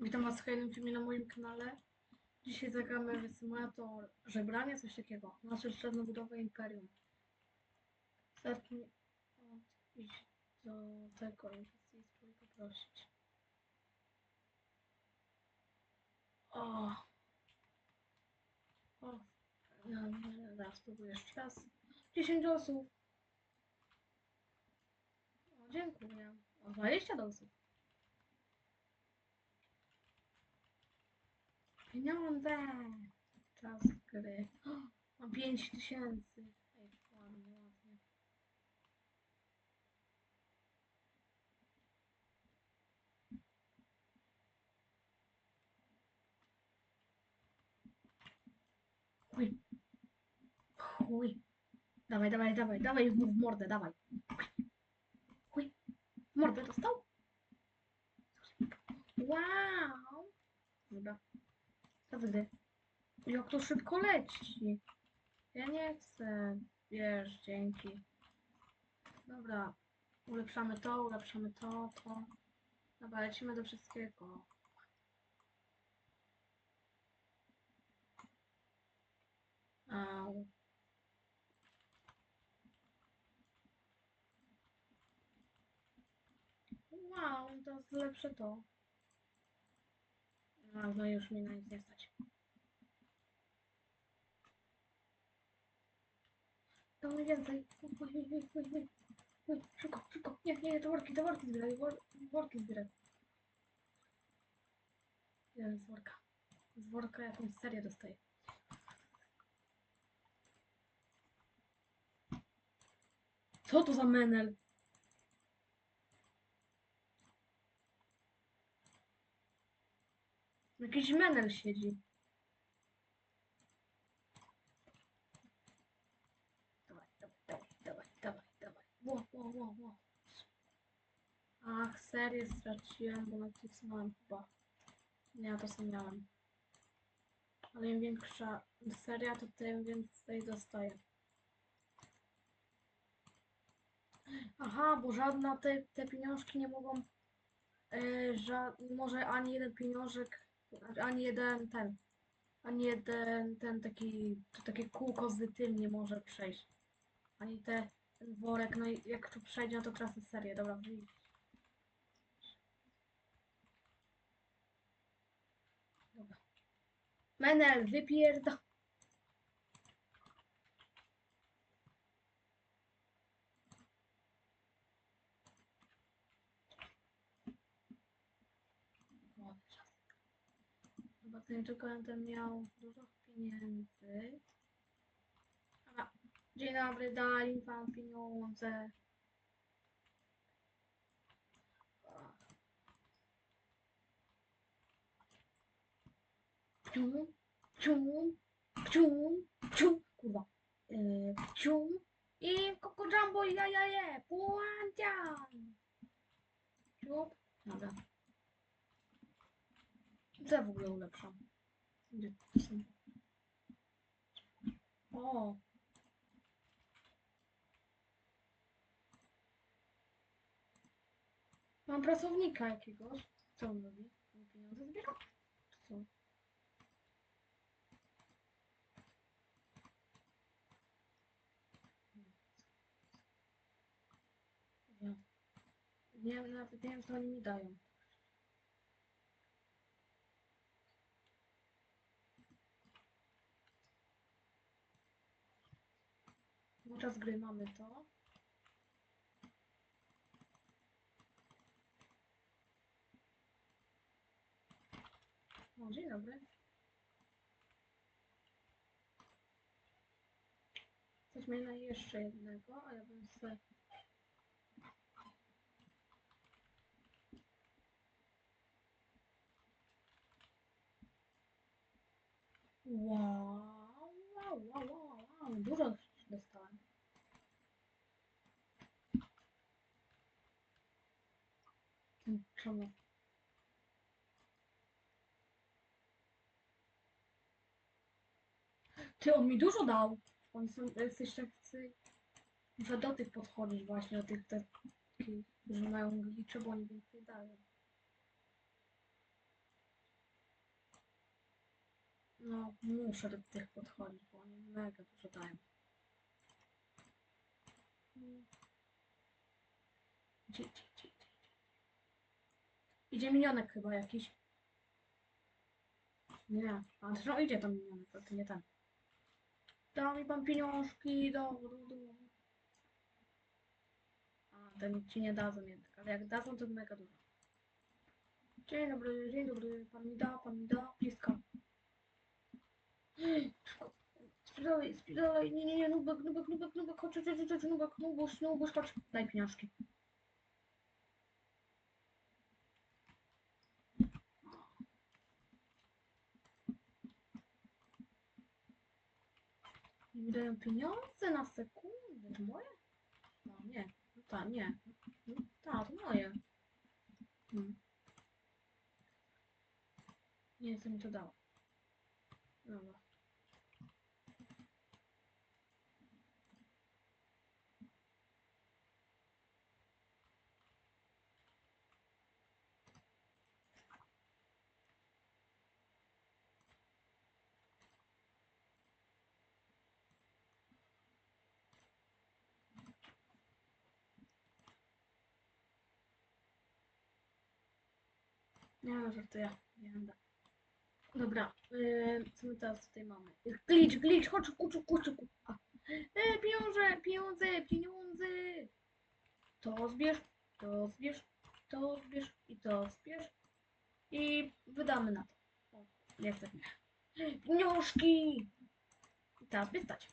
Witam Was w kolejnym filmie na moim kanale. Dzisiaj zagramy w symulator żebrania, coś takiego. Nasze średnio budowę imperium. Zacznij iść do tego inwestycji i poprosić. O! O! No, raz, spróbuję jeszcze raz. 10 osób. O, dziękuję. O, 20 osób. Pieniądze! Czas gry. O, Mam 5 tysięcy. Ej, ładnie, ładnie. Chuj. Chuj. Dawaj, dawaj, dawaj, dawaj mu w mordę, dawaj. Chuj. Mordę dostał? Wow. Dobra. Gdy? Jak to szybko leci. Ja nie chcę. Wiesz, dzięki. Dobra. Ulepszamy to, ulepszamy to, to. Dobra, lecimy do wszystkiego. Au. Wow, to lepsze to. A, no już mi na nic nie stać. Dawaj więcej. Szybko, szybko. Nie, nie, to worki, to worki zbieraj, wor, worki zbieraj. Jeden z worka. Z worka jakąś serię dostaję. Co to za menel? Jakiś menel siedzi. Dawaj, dawaj, dawaj, dawaj. Ło, ło, ło, ło. Ach, serię straciłem, bo nacisnąłem chyba. Nie, ja to sam miałem. Ale im większa seria, to tym więcej dostaję. Aha, bo żadna te, te pieniążki nie mogą. Yy, ża może ani jeden pieniążek, ani jeden ten. Ani jeden ten taki. To takie kółko z tym nie może przejść. Ani te, ten worek. No i jak tu przejdzie, no to tracę serię. Dobra, wyjdź. Dobra. Menel, wypierda. Ładny czas. Tylko będę miał dużo pieniędzy. Dobra. Dzień dobry, daj wam pieniądze. Cium, cium, cium, cium, kurwa. Yy, cium i Coco Jumbo i jajaje, Puantian. Ciup, dobra. Ja w ogóle ulepszam? O! Mam pracownika jakiegoś. Co on robi? On pieniądze zbiera? Co? Nie wiem, nawet nie wiem, co oni mi dają. Podczas gry mamy to. O, dzień dobry. Jesteśmy na jeszcze jednego, a ja bym sobie... Wow, wow, wow, wow, wow, dużo Czemu? Ty, on mi dużo dał. Oni są jacyś tacy... Muszę do tych podchodzić właśnie, do tych takich, którzy mają glicze, bo oni więcej dają. No, muszę do tych podchodzić, bo oni mega dużo dają. Gdzie, gdzie? Idzie minionek chyba jakiś. Nie, a no idzie tam minionek, to nie ten. Da mi pan pieniążki, do, do, do. A, ten ci nie dadzą jednak, ale jak dadzą, to mega dużo. Dzień dobry, dzień dobry, pan mi da, pan mi da, blisko. Spierdalaj, spierdalaj, nie, nie, nie, nubek, nubek, nubek, nubek, chodź, chodź, chodź, chodź, nubek, nubuś, nubuś, chodź, daj pieniążki. Mi dają pieniądze na sekundę, to moje? No nie, no ta, nie, no, ta, to moje. Hmm. Nie, co mi to dało. Dobra. Nie no, żartuję. Nie będę. Dobra, yy, co my teraz tutaj mamy? Glitch, glitch, chodź, kuczu, kuczu, kuczu. E, pieniądze, pieniądze, pieniądze. To zbierz, to zbierz, to zbierz i to zbierz. I wydamy na to. O, chcę. Pieniążki! I teraz wystać.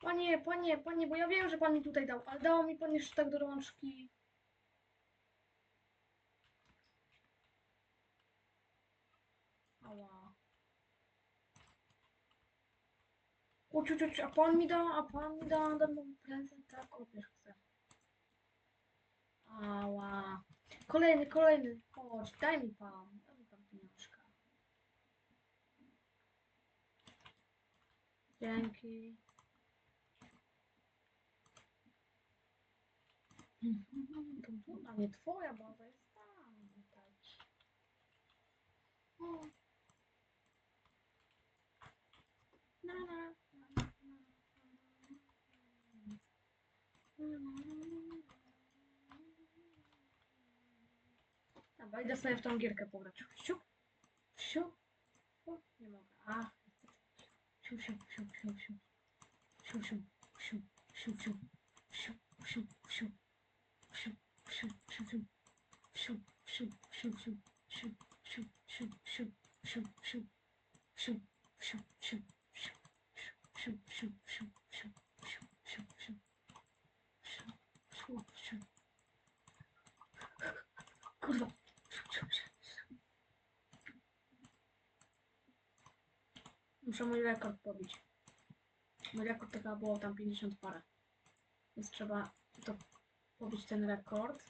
Panie, panie, panie, bo ja wiem, że pan mi tutaj dał, ale dał mi pan jeszcze tak do rączki. Ała. O, ciu, ciu, ciu, a pan mi da, a pan mi da, da mu prezent, tak, odbierz chcę. Ała. Kolejny, kolejny, chodź, daj mi pan, daj mi pan pieniążka. Dzięki. To Duna, nie twoja baza jest tam. Tak. O. Na, Або йде з нею в там гірки побрачу. Що? Що? О, не можу. А. Шум, шум, шум, шум, шум. Шум, шум, шум, шум, шум. Шум, шум, шум. Шум, шум, шум, шум. Шум, шум, шум, шум. Шум, шум, шум, шум. Шум, шум. Шум, шум, шум, шум. Шум, шум, шум, шум. Шум, шум, шум. Siu. Kurwa. Muszę mój rekord pobić. Mój rekord chyba było tam 50 parę. Więc trzeba to pobić ten rekord.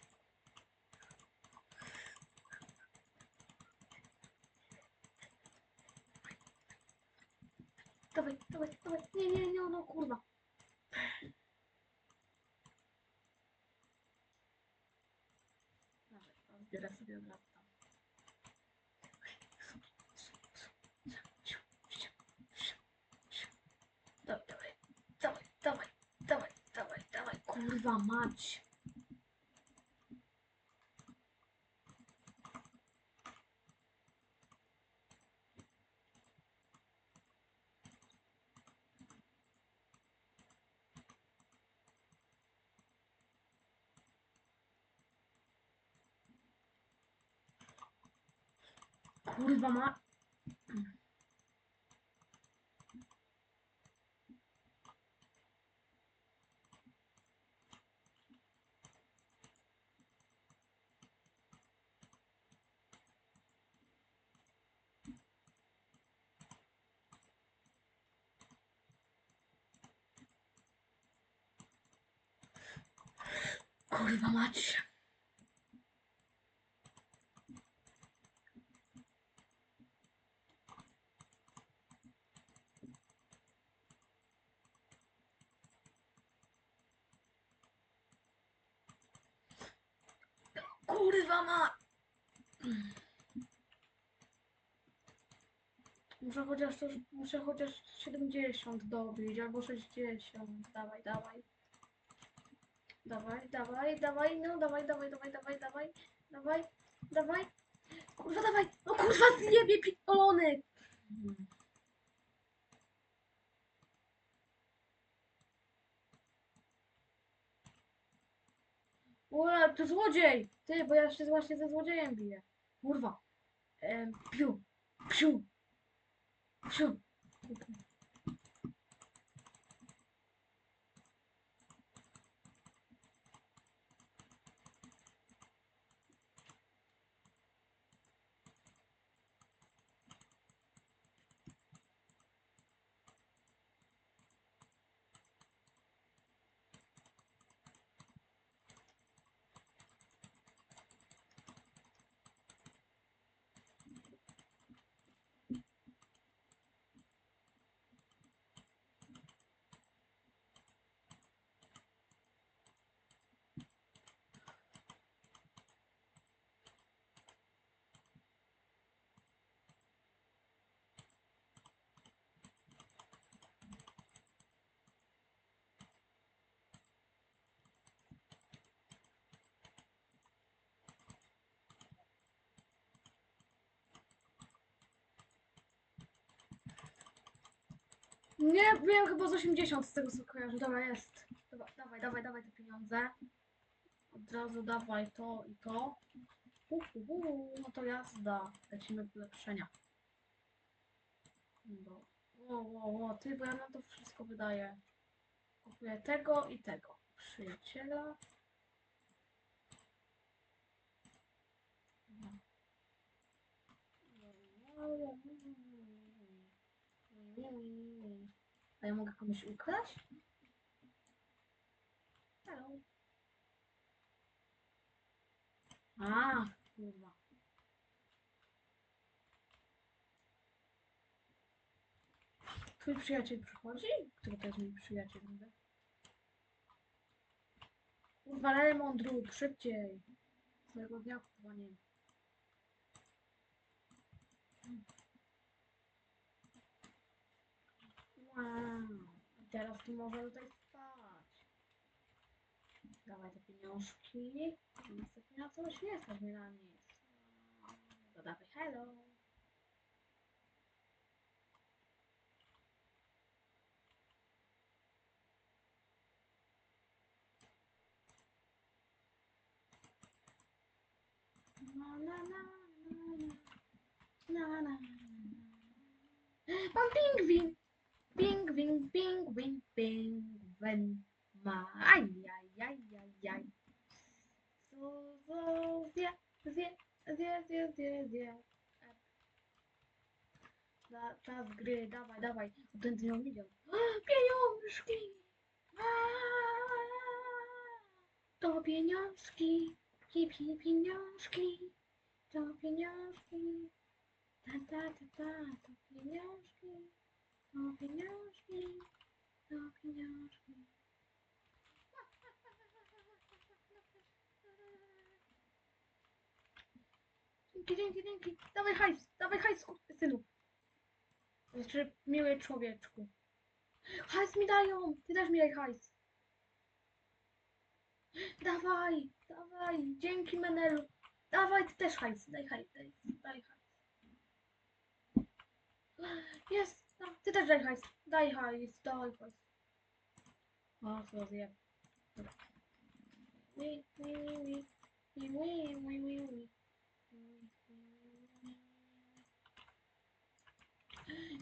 Dawaj, dawaj, dawaj. Nie, nie, nie, no kurwa. Dawaj, to zbiorę sobie. Dawaj, dawaj, dawaj, dawaj, dawaj, dawaj, dawaj, kurwa mać. Kurwa ma... Kurwa mać. Kurwa ma... Muszę chociaż też, muszę chociaż 70 dobić, albo 60. Dawaj, dawaj. Dawaj, dawaj, dawaj, no dawaj, dawaj, dawaj, dawaj, dawaj, dawaj, dawaj. Kurwa, dawaj! No kurwa, zjebie pitolony! Ura, to złodziej! Ty, bo ja się właśnie ze złodziejem biję. Kurwa. Em, piu, piu, piu. Nie, wiem chyba z 80 z tego co kojarzę. Dobra, jest. Dobra, dawaj, dawaj, dawaj te pieniądze. Od razu dawaj to i to. Uh, uh, uh, no to jazda. Lecimy w ulepszenia. No. O, o, o, ty, bo ja na to wszystko wydaję. Kupuję tego i tego. Przyjaciela. A ja mogę komuś ukraść? Hello. A, kurwa. Twój przyjaciel przychodzi? Który to jest mój przyjaciel? Kurwa, lemon drób, szybciej. Całego dnia kurwa nie. Wow. Teraz tu może tutaj spać. Dawaj te pieniążki. Niestety na coś nie stać mnie na nic. To dawaj, hello. Na, na, na, na, na, na, na. Mam pingwin! Бинг, винг, бинг, винг, бинг, вен. Ай ай ай ай ай Слово ве, ве, ве, ве, ве, ве. Да, да, в игре, давай, давай. Вот это не увидел. Пенюшки! То пенюшки, хип-хип пенюшки, то пенюшки. Та-та-та-та, то пенюшки. Pieniążki. Pieniążki. Dzięki, dzięki, dzięki. Dawaj hajs, dawaj hajs, synu. Znaczy, miły człowieczku. Hajs mi dają, ty też mi daj hajs. Dawaj, dawaj, dzięki Menelu. Dawaj, ty też hajs, daj hajs, daj, daj hajs. Jest, ty też daj hajs, daj hajs, daj hajs. O, co zje. Dobra. Wi, wi, wi, wi, wi, wi, wi, wi.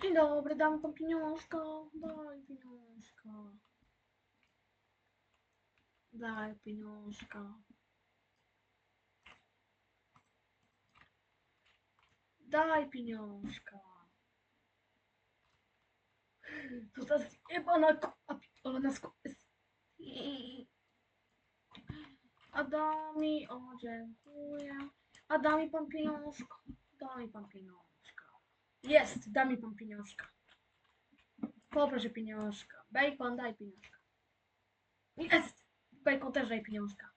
Dzień dobry, dam pieniążka, daj pieniążka. Daj pieniążka. Daj pieniążka. To ta zjebana ko... A pitolona sko... Adami, o dziękuję. A da mi pan pieniążka? Pan pieniążka. Jest, da mi pan pieniążka. Poproszę pieniążka. Bacon, daj pieniążka. Jest! Bacon też daj pieniążka.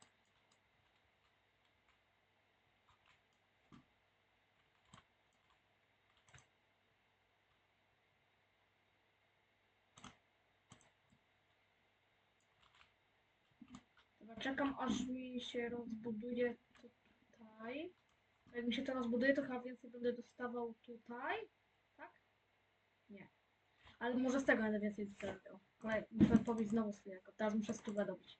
Czekam aż mi się rozbuduje tutaj. Jak mi się to rozbuduje, to chyba więcej będę dostawał tutaj. Tak? Nie. Ale może z tego będę więcej dostawał. Ale muszę pobić znowu swojego. Teraz muszę stówę dobić.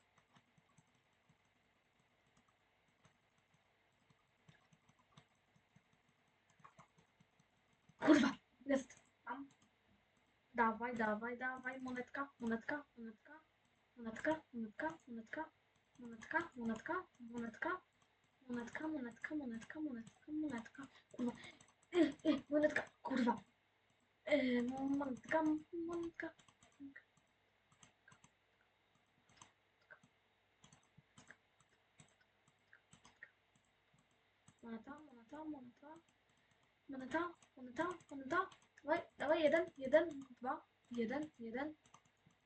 Dawaj, dawaj, dawaj, monetka, monetka, monetka, monetka, monetka, monetka, monetka, monetka, monetka, monetka, monetka, monetka, monetka, monetka, kurwa, y, y, monetka, kurwa, y, monetka, monetka, moneta, moneta, moneta, moneta, moneta, moneta, dawaj, dawaj, jeden, jeden, dwa, jeden, jeden,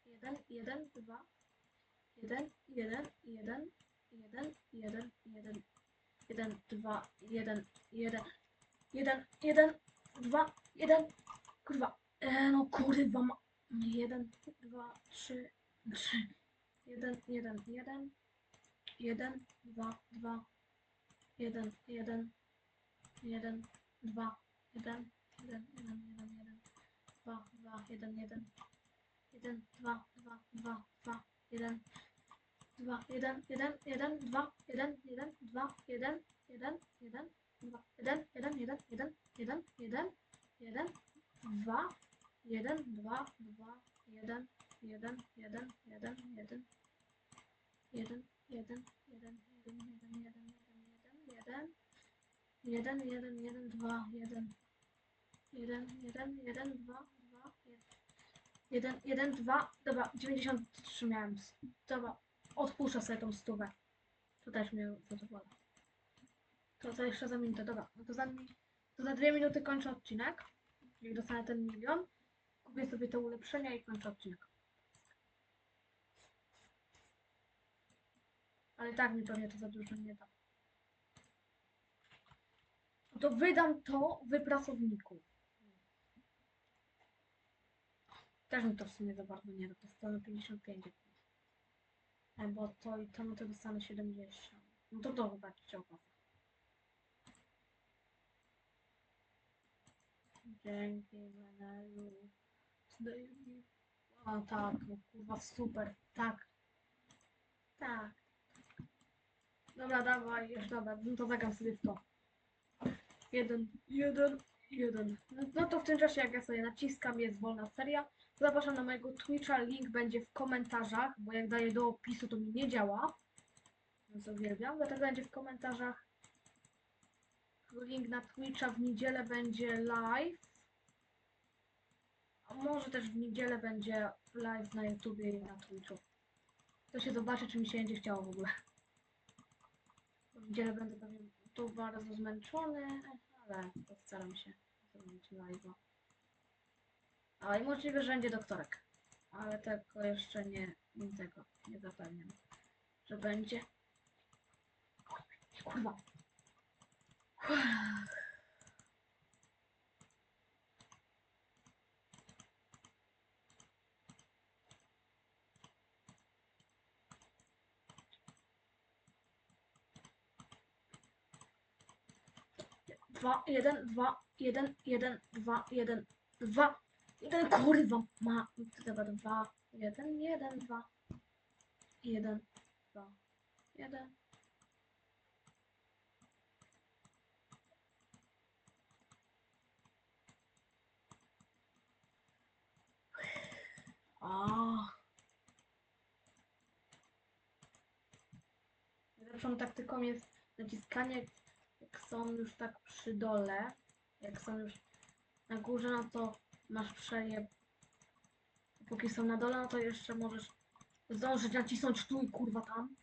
jeden, jeden, dwa, jeden, jeden, jeden, jeden, jeden, jeden, jeden, dwa, jeden, jeden, jeden, jeden, dwa, jeden, kurwa, e, no kurwa, ma, jeden, dwa, trzy, trzy, jeden, jeden, jeden, jeden, dwa, dwa, jeden, jeden, jeden, dwa, jeden, jeden, jeden, jeden, jeden, dwa, dwa, jeden, jeden, jeden, dwa, dwa, dwa, dwa, jeden, dwa, jeden, jeden, jeden, dwa, jeden, jeden, dwa, jeden, jeden, jeden, dwa, jeden, jeden, jeden, jeden, jeden, jeden, jeden, dwa, jeden, dwa, dwa, jeden, jeden, jeden, jeden, jeden, jeden, jeden, jeden, jeden, jeden, jeden, jeden, jeden, jeden, jeden, jeden, dwa, jeden, jeden, jeden, jeden, dwa, dwa, jeden, jeden, dwa, dobra, 93 miałem, dobra, odpuszczę sobie tą stówę, to też mnie zadowala. To za jeszcze za minutę, dobra, to za, to za dwie minuty kończę odcinek, jak dostanę ten milion, kupię sobie te ulepszenia i kończę odcinek. Ale tak mi pewnie to za dużo nie da. No to wydam to wypracowniku. Też mi to w sumie za bardzo nie da. Dostanę 55. E, bo to i to, no to dostanę 70. No to to chyba opłaca. Dzięki, Menelu. O tak, no kurwa super. Tak. Tak. Dobra, dawaj, już dobra, no to zagram sobie w to. Jeden, jeden, jeden. No, no to w tym czasie, jak ja sobie naciskam, jest wolna seria. Zapraszam na mojego Twitcha, link będzie w komentarzach, bo jak daję do opisu, to mi nie działa. Więc uwielbiam, dlatego będzie w komentarzach. Link na Twitcha w niedzielę będzie live. A może też w niedzielę będzie live na YouTubie i na Twitchu. To się zobaczy, czy mi się będzie chciało w ogóle. W niedzielę będę pewnie tu bardzo zmęczony, ale postaram się zrobić live'a. A i możliwe, że będzie doktorek. Ale tego jeszcze nie, nie tego nie zapewniam, że będzie. Kurwa. Dwa, jeden, dwa, jeden, jeden, dwa, jeden, dwa, kurwa, ma, dobra, dwa, jeden, jeden, dwa, jeden, dwa, jeden. A. Najlepszą taktyką jest naciskanie, jak są już tak przy dole. Jak są już na górze, no to masz przeje. Póki są na dole, no to jeszcze możesz zdążyć nacisnąć tu i kurwa tam.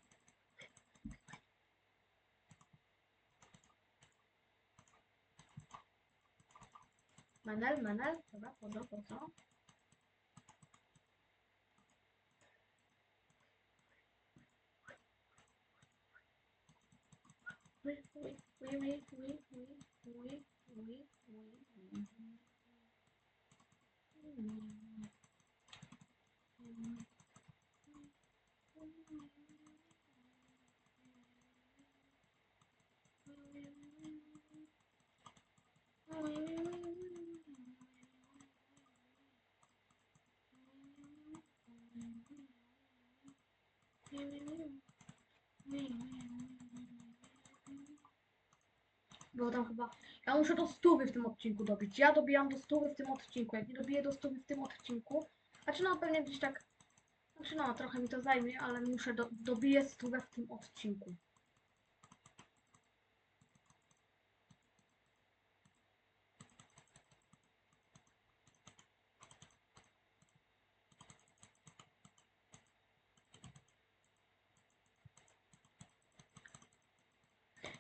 Menel, menel, dobra, po co, po co? Oui, oui, oui, oui, oui, oui, oui, Było tam chyba. Ja muszę do stówy w tym odcinku dobić. Ja dobijam do stówy w tym odcinku. Jak nie dobiję do stówy w tym odcinku. Znaczy no pewnie gdzieś tak. Znaczy no trochę mi to zajmie, ale muszę do, dobiję stówę w tym odcinku.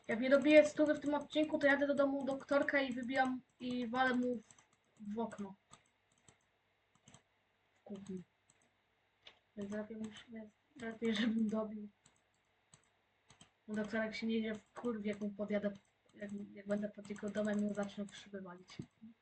Jak nie dobiję stówy w tym odcinku, to jadę do domu doktorka i wybijam i walę mu w, w okno. W kuchni. Więc lepiej, lepiej żebym dobił. Bo Doktorek się nie idzie w kurwie, jak mu podjadę, jak, jak będę pod jego domem i zacznę w.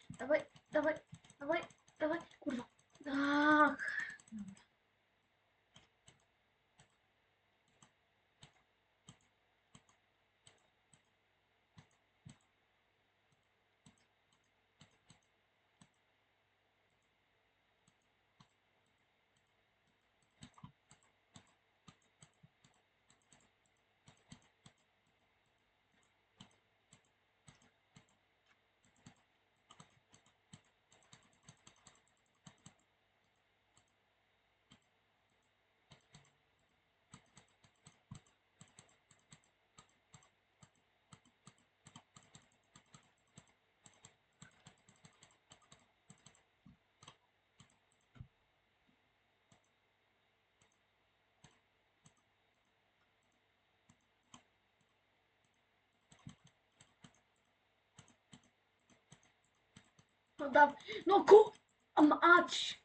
Подав. Ну ку... Мач.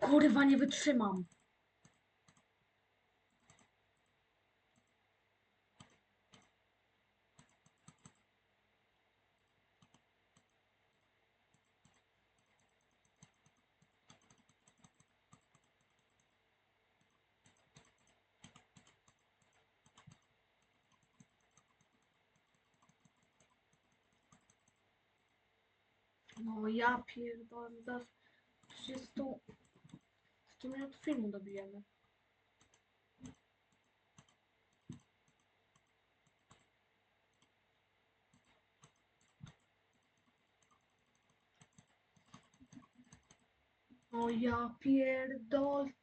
Kurwa, nie wytrzymam. No ja pierdolę, zaraz 30, 100 minut filmu dobijemy. O ja pierdol...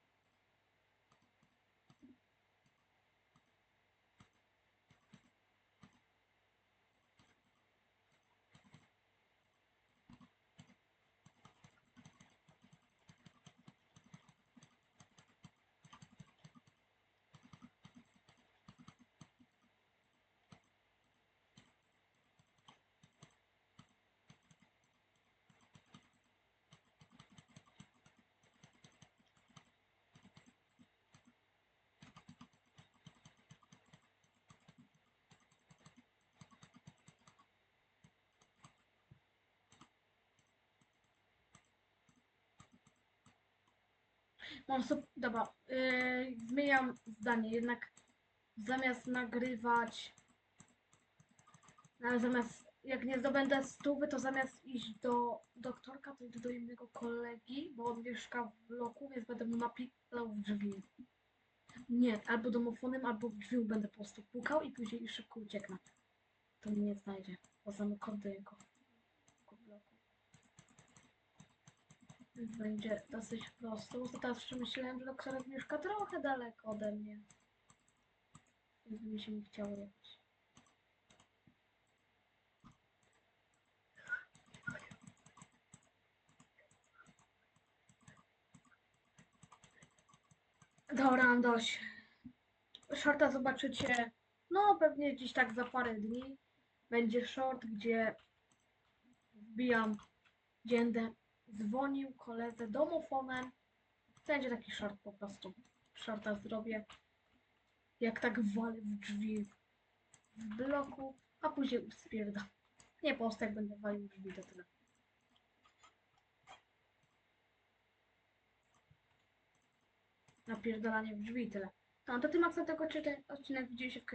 Mam sobie, dobra, yy, zmieniam zdanie, jednak zamiast nagrywać, no, zamiast, jak nie zdobędę stówy, to zamiast iść do doktorka, to idę do innego kolegi, bo on mieszka w bloku, więc będę mu napilał w drzwi. Nie, albo domofonem, albo w drzwi będę po prostu pukał i później szybko ucieknę. To mnie nie znajdzie, bo kod do jego bloku. Więc będzie dosyć prosto. Bo teraz jeszcze myślałem, że doktorek mieszka trochę daleko ode mnie. Więc mi się nie chciało jechać. Dobra, mam dość. Shorta zobaczycie, no pewnie gdzieś tak za parę dni. Będzie short, gdzie wbijam, gdzie będę dzwonił koledze domofonem. Będzie taki short po prostu. Shorta zrobię. Jak tak walę w drzwi w bloku, a później spierdam. Nie po prostu jak będę walił drzwi, to tyle. Napierdalanie w drzwi tyle. No to tym akcentem tego odcinek widzimy się w